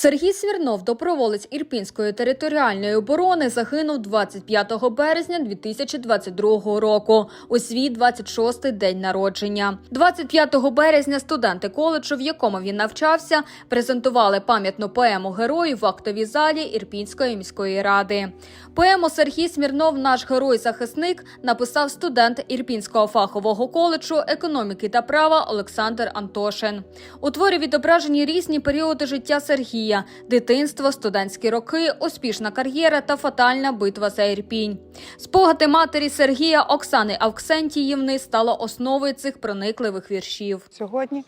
Сергій Смірнов, доброволець Ірпінської територіальної оборони, загинув 25 березня 2022 року у свій 26-й день народження. 25 березня студенти коледжу, в якому він навчався, презентували пам'ятну поему герою в актовій залі Ірпінської міської ради. Поему Сергій Смірнов, наш герой-захисник, написав студент Ірпінського фахового коледжу економіки та права Олександр Антошин. У творі відображені різні періоди життя Сергія: дитинство, студентські роки, успішна кар'єра та фатальна битва за Ірпінь. Спогади матері Сергія Оксани Авксентіївни стало основою цих проникливих віршів. Сьогодні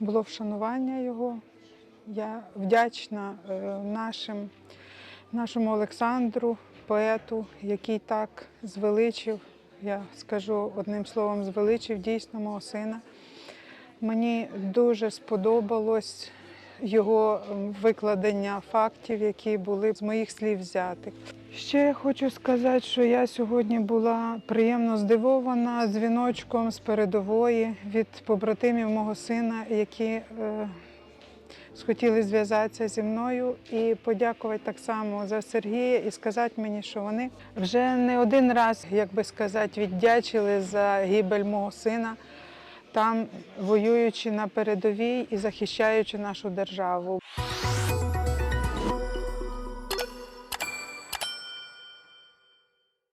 було вшанування його. Я вдячна е, нашим, нашому Олександру, поету, який так звеличив, я скажу одним словом, звеличив дійсно мого сина. Мені дуже сподобалось його викладення фактів, які були з моїх слів взяти. Ще хочу сказати, що я сьогодні була приємно здивована дзвіночком з передової від побратимів мого сина, які е, схотіли зв'язатися зі мною і подякувати так само за Сергія і сказати мені, що вони вже не один раз, як би сказати, віддячили за гибель мого сина, там воюючи на передовій і захищаючи нашу державу.